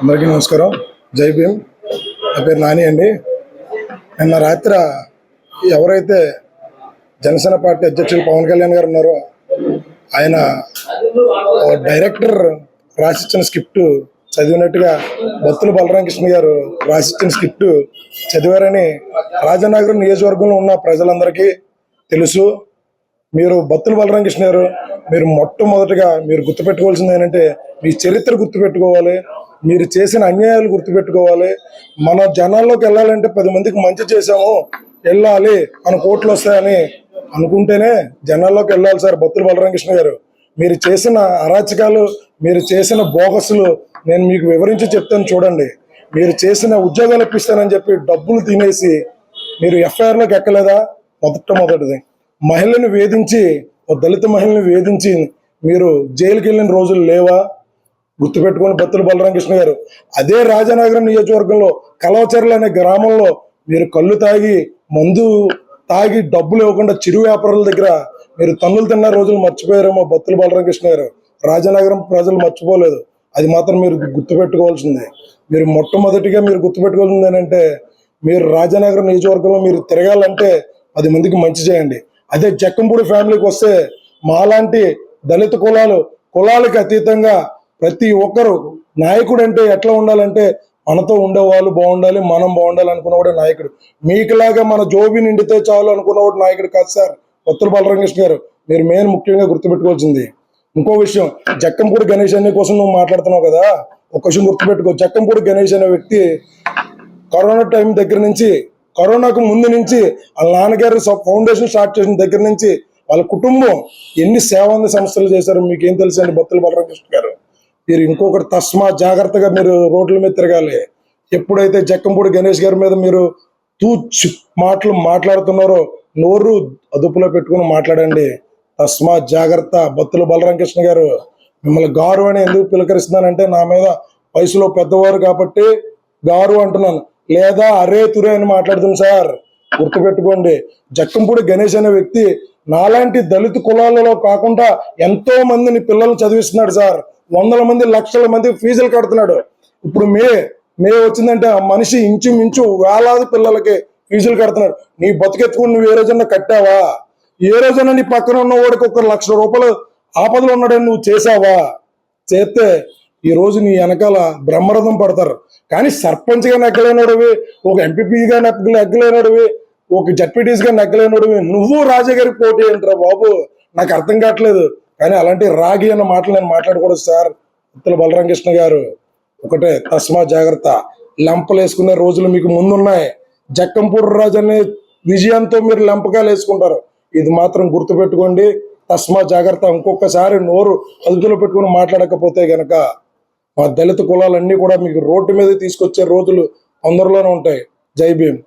అందరికీ నమస్కారం. జై భీమ్. నా పేరు నాని అండి. నిన్న రాత్రి ఎవరైతే జనసేన పార్టీ అధ్యక్షులు పవన్ కళ్యాణ్ గారు ఉన్నారో ఆయన ఓ డైరెక్టర్ రాసిచ్చిన స్క్రిప్ట్ చదివినట్టుగా బత్తుల బలరామకృష్ణ గారు రాసిచ్చిన స్క్రిప్ట్ చదివారని రాజనగరం నియోజకవర్గంలో ఉన్న ప్రజలందరికీ తెలుసు. మీరు బత్తుల బలరామకృష్ణ గారు మీరు మొట్టమొదటిగా మీరు గుర్తుపెట్టుకోవాల్సింది ఏంటంటే మీ చరిత్ర గుర్తుపెట్టుకోవాలి. మీరు చేసిన అన్యాయాలు గుర్తుపెట్టుకోవాలి. మన జనాల్లోకి వెళ్ళాలంటే పది మందికి మంచి చేసాము వెళ్ళాలి మన కోట్లు వస్తాయని అనుకుంటేనే జనాల్లోకి వెళ్ళాలి సార్. బొత్తుల బలరామకృష్ణ గారు మీరు చేసిన అరాచకాలు మీరు చేసిన బోగస్లు నేను మీకు వివరించి చెప్తాను చూడండి. మీరు చేసిన ఉద్యోగాలు ఇప్పిస్తానని చెప్పి డబ్బులు తినేసి మీరు ఎఫ్ఐఆర్లోకి ఎక్కలేదా? మొదటమొదటిది మహిళను వేధించి ఒక దళిత మహిళను వేధించి మీరు జైలుకి వెళ్ళిన రోజులు లేవా? గుర్తుపెట్టుకుని బత్తుల బలరామకృష్ణ గారు. అదే రాజనగరం నియోజకవర్గంలో కలవచర్ల అనే గ్రామంలో మీరు కళ్ళు తాగి మందు తాగి డబ్బులు ఇవ్వకుండా చిరు వ్యాపారుల దగ్గర మీరు తన్నులు తిన్న రోజులు మర్చిపోయారేమో బత్తుల బలరామకృష్ణ గారు. రాజనగరం ప్రజలు మర్చిపోలేదు. అది మాత్రం మీరు గుర్తుపెట్టుకోవాల్సిందే. మీరు మొట్టమొదటిగా మీరు గుర్తుపెట్టుకోవాల్సింది ఏంటంటే మీరు రాజనగరం నియోజకవర్గంలో మీరు తిరగాలంటే పది మందికి మంచి చేయండి. అదే జక్కంపూడి ఫ్యామిలీకి వస్తే మాలాంటి దళిత కులాలు కులాలకు అతీతంగా ప్రతి ఒక్కరు నాయకుడు అంటే ఎట్లా ఉండాలంటే మనతో ఉండేవాళ్ళు బాగుండాలి మనం బాగుండాలి అనుకున్నవాడే నాయకుడు. మీకులాగా మన జోబి నిండితే చాలు అనుకున్నవాడు నాయకుడు కాదు సార్. కొత్తల బలరంకృష్ణ గారు మీరు మెయిన్ ముఖ్యంగా గుర్తుపెట్టుకోవాల్సింది. ఇంకో విషయం జక్కంపూడి గణేష్ అనే కోసం నువ్వు మాట్లాడుతున్నావు కదా? ఒక విషయం గుర్తుపెట్టుకో. జక్కంపూడి గణేష్ అనే వ్యక్తి కరోనా టైం దగ్గర నుంచి కరోనాకు ముందు నుంచి వాళ్ళ నాన్నగారు ఫౌండేషన్ స్టార్ట్ చేసిన దగ్గర నుంచి వాళ్ళ కుటుంబం ఎన్ని సేవాంద సంస్థలు చేశారు మీకేం ఏం తెలుసు అండి బత్తుల గారు? మీరు ఇంకొకటి తస్మా జాగ్రత్తగా మీరు రోడ్ల మీద తిరగాలి. ఎప్పుడైతే జక్కంపూడి గణేష్ గారి మీద మీరు తూచ్ మాటలు మాట్లాడుతున్నారో నోరు అదుపులో పెట్టుకుని మాట్లాడండి. తస్మా జాగ్రత్త. బత్తుల బలరామకృష్ణ గారు మిమ్మల్ని గారు అని ఎందుకు పిలకరిస్తున్నానంటే నా మీద వయసులో పెద్దవారు కాబట్టి గారు అంటున్నాను. లేదా అరే తురే అని మాట్లాడుతుంది సార్. గుర్తుపెట్టుకోండి జక్కంపూడి గణేష్ అనే వ్యక్తి నాలాంటి దళిత కులాలలో కాకుండా ఎంతో మందిని పిల్లలు చదివిస్తున్నాడు సార్. వందల మంది లక్షల మంది ఫీజులు కడుతున్నాడు. ఇప్పుడు మే మే వచ్చిందంటే ఆ మనిషి ఇంచుమించు వేలాది పిల్లలకి ఫీజులు కడుతున్నాడు. నీ బతుకెత్తుకుని నువ్వు ఏ రోజన్నా కట్టావా? ఏ రోజైనా నీ పక్కన ఉన్న వాడికి ఒక లక్ష రూపాయలు ఆపదలో ఉన్నాడని నువ్వు చేసావా చేస్తే ఈ రోజు నీ వెనకాల బ్రహ్మరథం పడతారు. కానీ సర్పంచ్గా నెగ్గలేనోడివి ఒక ఎంపీపీగా నెగ్గ నెగ్గలేనోడివి ఒక జడ్పీటీస్గా నెగ్గలేనోడివి నువ్వు రాజాగారికి పోటీ ఏంట్రా బాబు? నాకు అర్థం కావట్లేదు. కానీ అలాంటి రాగి అన్న మాటలు నేను మాట్లాడకూడదు సార్. ఉత్తల బలరామకృష్ణ గారు. ఒకటే తస్మా జాగ్రత్త. లంపలు వేసుకునే రోజులు మీకు ముందున్నాయి. జక్కంపూర్ రాజు అనే విజయంతో మీరు లెంపకాయలు వేసుకుంటారు. ఇది మాత్రం గుర్తుపెట్టుకోండి. తస్మా జాగ్రత్త. ఇంకొకసారి నోరు అదుపులో పెట్టుకుని మాట్లాడకపోతే గనక మా దళిత కులాలన్నీ కూడా మీకు రోడ్డు మీద తీసుకొచ్చే రోజులు అందరిలోనే ఉంటాయి. జై భీమ్.